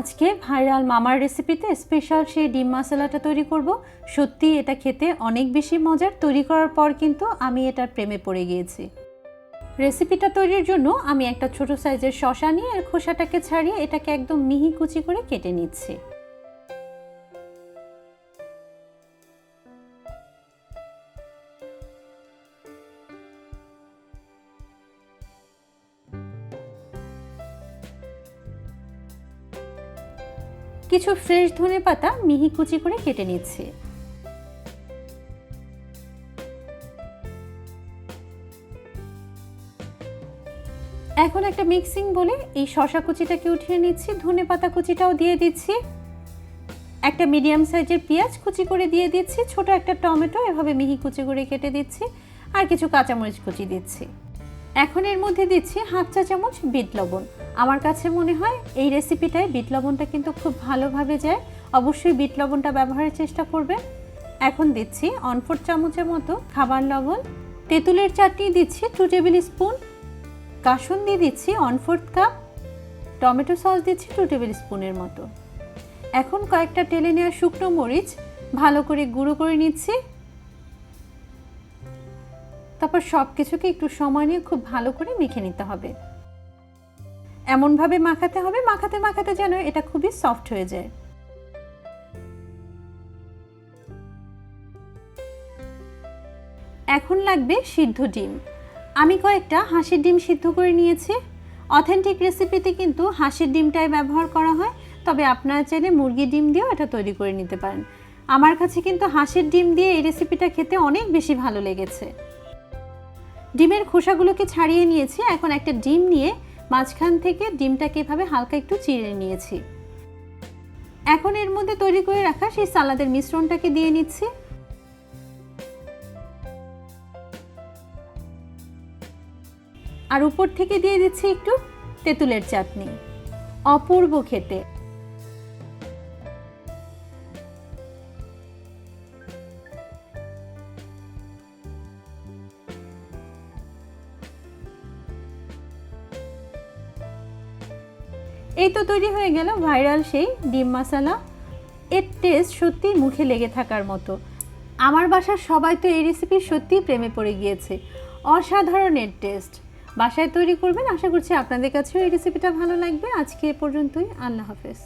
আজকে ভাইরাল মামার রেসিপিতে স্পেশাল সেই ডিম মশলাটা তৈরি করব। সত্যি এটা খেতে অনেক বেশি মজার। তৈরি করার পর কিন্তু আমি এটার প্রেমে পড়ে গিয়েছি। রেসিপিটা তৈরির জন্য আমি একটা ছোট সাইজের শশা নিয়ে এর খোসাটাকে ছাড়িয়ে এটাকে একদম মিহি কুচি করে কেটে নিচ্ছি। কিছু ফ্রেশ ধনে পাতা মিহি কুচি করে কেটে নিচ্ছি। এখন একটা মিক্সিং বলে এই শশা কুচিটাকে উঠিয়ে নিচ্ছি। ধনে পাতা কুচিটাও দিয়ে দিচ্ছি। একটা মিডিয়াম সাইজের পেঁয়াজ কুচি করে দিয়ে দিচ্ছি। ছোট একটা টমেটো এভাবে মিহি কুচি করে কেটে দিচ্ছি। আর কিছু কাঁচামরিচ কুচি দিচ্ছি। এখন এর মধ্যে দিচ্ছি হাফ চা চামচ বিট লবণ। আমার কাছে মনে হয় এই রেসিপিটায় বিট লবণটা কিন্তু খুব ভালোভাবে যায়। অবশ্যই বিট লবণটা ব্যবহারের চেষ্টা করবেন। এখন দিচ্ছি অনফোর চামচের মতো খাবার লবণ। তেঁতুলের চাটনি দিচ্ছি টু টেবিল স্পুন কাসুন্দি দিচ্ছি one fourth cup tomato sauce দিচ্ছি টু টেবিল স্পুনের মতো। এখন কয়েকটা টেলে নেওয়া শুকনো মরিচ ভালো করে গুঁড়ো করে নিচ্ছি। তারপর সব কিছুকে একটু সময় নিয়ে খুব ভালো করে মেখে নিতে হবে। এমনভাবে মাখাতে হবে, মাখাতে মাখাতে যেন এটা খুবই সফট হয়ে যায়। এখন লাগবে সিদ্ধ ডিম। আমি কয়েকটা হাঁসের ডিম সিদ্ধ করে নিয়েছি। অথেন্টিক রেসিপিতে কিন্তু হাঁসের ডিমটাই ব্যবহার করা হয়, তবে আপনারা চাইলে মুরগির ডিম দিয়েও এটা তৈরি করে নিতে পারেন। আমার কাছে কিন্তু হাঁসের ডিম দিয়ে এই রেসিপিটা খেতে অনেক বেশি ভালো লেগেছে। ডিমের খোসাগুলোকে ছাড়িয়ে নিয়েছি, এখন একটা ডিম নিয়ে মাঝখান থেকে ডিমটাকে এভাবে হালকা একটু চিড়ে নিয়েছি। এখন এর মধ্যে তৈরি করে রাখা সেই সালাদের মিশ্রণটাকে দিয়ে নিচ্ছি। আর উপর থেকে দিয়ে দিচ্ছি একটু তেঁতুলের চাটনি। অপূর্ব খেতে। এই তো তৈরি হয়ে গেল ভাইরাল সেই ডিম মশালা। এর টেস্ট সত্যি মুখে লেগে থাকার মতো। আমার বাসার সবাই তো এই রেসিপি সত্যিই প্রেমে পড়ে গিয়েছে। অসাধারণের টেস্ট বাসায় তৈরি করবেন, আশা করছি আপনাদের কাছেও এই রেসিপিটা ভালো লাগবে। আজকে এ পর্যন্তই, আল্লাহ হাফেজ।